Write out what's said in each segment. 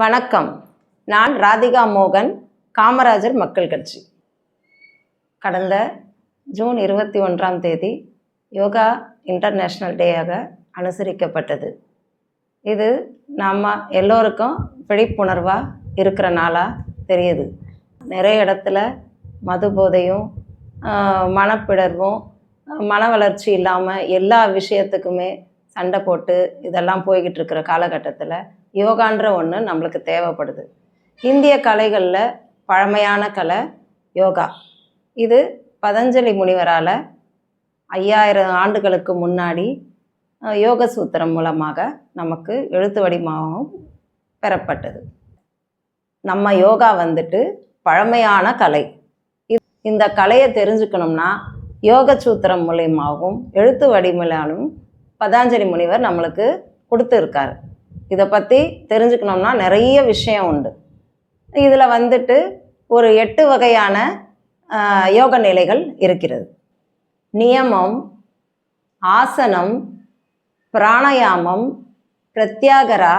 வணக்கம். நான் ராதிகா மோகன் காமராஜர் மக்கள் கட்சி. கடந்த ஜூன் இருபத்தி ஒன்றாம் தேதி யோகா இன்டர்நேஷ்னல் டேயாக அனுசரிக்கப்பட்டது. இது நம்ம எல்லோருக்கும் விழிப்புணர்வாக இருக்கிற நாளாக தெரியுது. நிறைய இடத்துல மது போதையும் மனப்பிடர்வும் மன வளர்ச்சி இல்லாமல் எல்லா விஷயத்துக்குமே சண்டை போட்டு இதெல்லாம் போய்கிட்டு இருக்கிற காலகட்டத்தில் யோகான்ற ஒன்று நம்மளுக்கு தேவைப்படுது. இந்திய கலைகளில் பழமையான கலை யோகா. இது பதஞ்சலி முனிவரால் ஐயாயிரம் ஆண்டுகளுக்கு முன்னாடி யோக சூத்திரம் மூலமாக நமக்கு எழுத்து வடிவமாகவும் பெறப்பட்டது. நம்ம யோகா வந்துட்டு பழமையான கலை. இ- இந்த கலையை தெரிஞ்சுக்கணும்னா யோக சூத்திரம் மூலியமாகவும் எழுத்து வடிவிலாலும் பதாஞ்சலி முனிவர் நம்மளுக்கு கொடுத்துருக்காரு. இதை பற்றி தெரிஞ்சுக்கணும்னா நிறைய விஷயம் உண்டு. இதில் வந்துட்டு ஒரு எட்டு வகையான யோக நிலைகள் இருக்கிறது. நியமம் ஆசனம் பிராணாயாமம் பிரத்யாகரா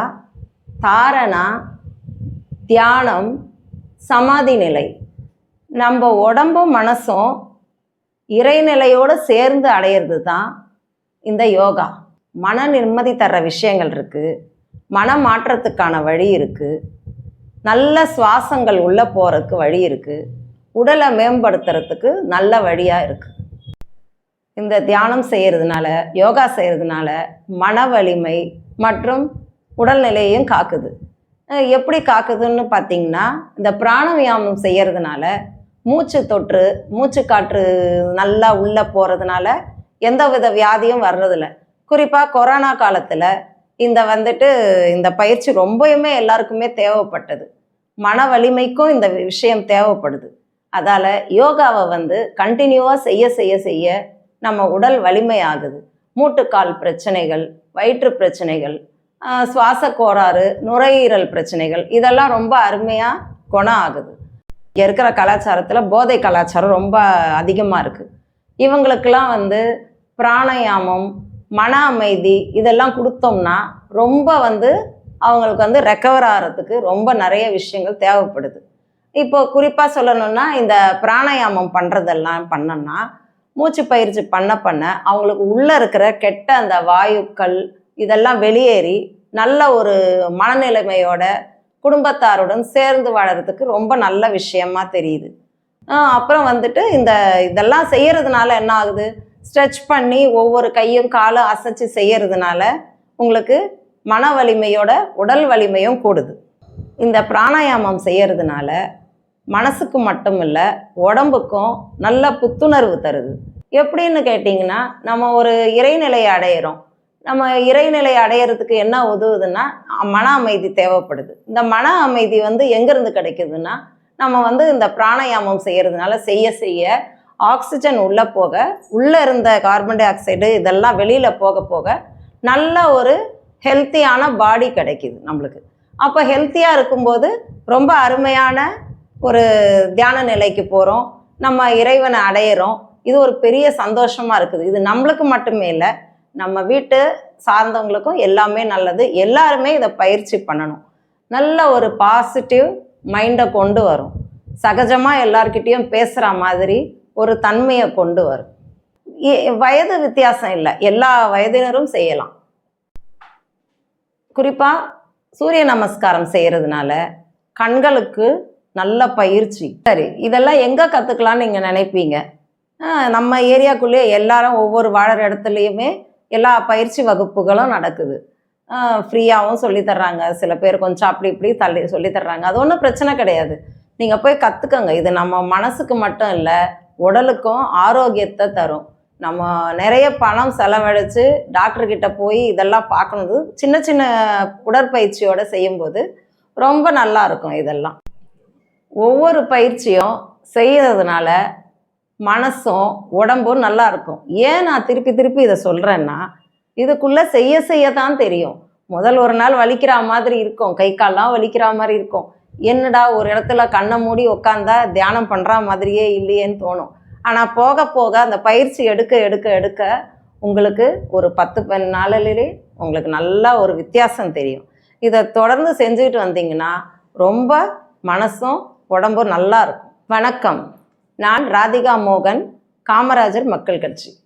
தாரணா தியானம் சமாதி நிலை. நம்ம உடம்பும் மனசும் இறைநிலையோடு சேர்ந்து அடையிறது தான் இந்த யோகா. மன நிம்மதி தர்ற விஷயங்கள் இருக்குது மனம் மாற்றத்துக்கான வழி இருக்குது நல்ல சுவாசங்கள் உள்ளே போகிறதுக்கு வழி இருக்குது உடலை மேம்படுத்துறதுக்கு நல்ல வழியாக இருக்குது இந்த தியானம் செய்கிறதுனால யோகா செய்கிறதுனால மன வலிமை மற்றும் உடல்நிலையையும் காக்குது. எப்படி காக்குதுன்னு பார்த்தீங்கன்னா இந்த பிராணவியாமம் செய்கிறதுனால மூச்சு தொற்று மூச்சு காற்று நல்லா உள்ளே போகிறதுனால எந்த வித வியாதியும் வர்றதில்ல. குறிப்பாக கொரோனா காலத்தில் இந்த வந்துட்டு இந்த பயிற்சி ரொம்பவுமே எல்லாருக்குமே தேவைப்பட்டது. மன வலிமைக்கும் இந்த விஷயம் தேவைப்படுது. அதால் யோகாவை வந்து கண்டினியூவாக செய்ய செய்ய செய்ய நம்ம உடல் வலிமையாகுது. மூட்டுக்கால் பிரச்சனைகள் வயிற்று பிரச்சனைகள் சுவாச கோளாறு நுரையீரல் பிரச்சனைகள் இதெல்லாம் ரொம்ப அருமையாக குணம் ஆகுது இங்கே இருக்கிற கலாச்சாரத்தில் போதை கலாச்சாரம் ரொம்ப அதிகமாக இருக்குது இவங்களுக்கெல்லாம் வந்து பிராணாயாமம் மன அமைதி இதெல்லாம் கொடுத்தோம்னா ரொம்ப வந்து அவங்களுக்கு வந்து ரெக்கவர் ஆகிறதுக்கு ரொம்ப நிறைய விஷயங்கள் தேவைப்படுது. இப்போ குறிப்பாக சொல்லணும்னா இந்த பிராணாயாமம் பண்ணுறதெல்லாம் பண்ணோம்னா மூச்சு பயிற்சி பண்ண பண்ண அவங்களுக்கு உள்ளே இருக்கிற கெட்ட அந்த வாயுக்கள் இதெல்லாம் வெளியேறி நல்ல ஒரு மனநிலைமையோட குடும்பத்தாருடன் சேர்ந்து வாழறதுக்கு ரொம்ப நல்ல விஷயமா தெரியுது. அப்புறம் வந்துட்டு இந்த இதெல்லாம் செய்யறதுனால என்ன ஆகுது? ஸ்ட்ரெச் பண்ணி ஒவ்வொரு கையும் காலும் அசைச்சு செய்யறதுனால உங்களுக்கு மன வலிமையோட உடல் வலிமையும் கூடுது. இந்த பிராணாயாமம் செய்யறதுனால மனசுக்கு மட்டும் இல்லை உடம்புக்கும் நல்ல புத்துணர்வு தருது. எப்படின்னு கேட்டிங்கன்னா நம்ம ஒரு இறைநிலையை அடையிறோம். நம்ம இறைநிலை அடையிறதுக்கு என்ன உதவுதுன்னா மன அமைதி தேவைப்படுது. இந்த மன அமைதி வந்து எங்கேருந்து கிடைக்குதுன்னா நம்ம வந்து இந்த பிராணாயாமம் செய்கிறதுனால செய்ய செய்ய ஆக்சிஜன் உள்ளே போக உள்ளே இருந்த கார்பன் டை ஆக்சைடு இதெல்லாம் வெளியில் போக போக நல்ல ஒரு ஹெல்த்தியான பாடி கிடைக்குது நம்மளுக்கு. அப்போ ஹெல்த்தியாக இருக்கும்போது ரொம்ப அருமையான ஒரு தியான நிலைக்கு போகிறோம் நம்ம இறைவனை அடையிறோம். இது ஒரு பெரிய சந்தோஷமாக இருக்குது. இது நம்மளுக்கு மட்டுமே இல்லை நம்ம வீட்டு சார்ந்தவங்களுக்கும் எல்லாமே நல்லது. எல்லாருமே இதை பயிற்சி பண்ணணும். நல்ல ஒரு பாசிட்டிவ் மைண்டை கொண்டு வரும். சகஜமாக எல்லார்கிட்டேயும் பேசுகிற மாதிரி ஒரு தன்மையை கொண்டு வரும். வயது வித்தியாசம் இல்லை. எல்லா வயதினரும் செய்யலாம். குறிப்பாக சூரிய நமஸ்காரம் செய்கிறதுனால கண்களுக்கு நல்ல பயிற்சி. சரி இதெல்லாம் எங்கே கற்றுக்கலான்னு நீங்கள் நினைப்பீங்க? நம்ம ஏரியாக்குள்ளேயே எல்லாரும் ஒவ்வொரு வாழற இடத்துலையுமே எல்லா பயிற்சி வகுப்புகளும் நடக்குது. ஃப்ரீயாகவும் சொல்லித்தர்றாங்க சில பேர் கொஞ்சம் அப்படி இப்படி தள்ளி சொல்லித்தர்றாங்க அது ஒன்றும் பிரச்சனை கிடையாது. நீங்கள் போய் கற்றுக்கங்க இது நம்ம மனசுக்கு மட்டும் இல்லை உடலுக்கும் ஆரோக்கியத்தை தரும். நம்ம நிறைய பணம் செலவழித்து டாக்டர்கிட்ட போய் இதெல்லாம் பார்க்கணுது சின்ன சின்ன உடற்பயிற்சியோட செய்யும்போது ரொம்ப நல்லா இருக்கும் இதெல்லாம். ஒவ்வொரு பயிற்சியும் செய்யறதுனால மனசும் உடம்பும் நல்லா இருக்கும். ஏன் நான் திருப்பி திருப்பி இதை சொல்கிறேன்னா இதுக்குள்ளே செய்ய செய்ய தான் தெரியும். முதல் ஒரு நாள் வலிக்கிற மாதிரி இருக்கும். கை கால்லாம் வலிக்கிற மாதிரி இருக்கும். என்னடா ஒரு இடத்துல கண்ணை மூடி உட்காந்தா தியானம் பண்ணுற மாதிரியே இல்லையேன்னு தோணும். ஆனால் போக போக அந்த பயிற்சி எடுக்க எடுக்க எடுக்க உங்களுக்கு ஒரு பத்து நாளிலே உங்களுக்கு நல்லா ஒரு வித்தியாசம் தெரியும். இதை தொடர்ந்து செஞ்சுக்கிட்டு வந்தீங்கன்னா ரொம்ப மனசும் உடம்பும் நல்லா இருக்கும். வணக்கம். நான் ராதிகா மோகன் காமராஜர் மக்கள் கட்சி.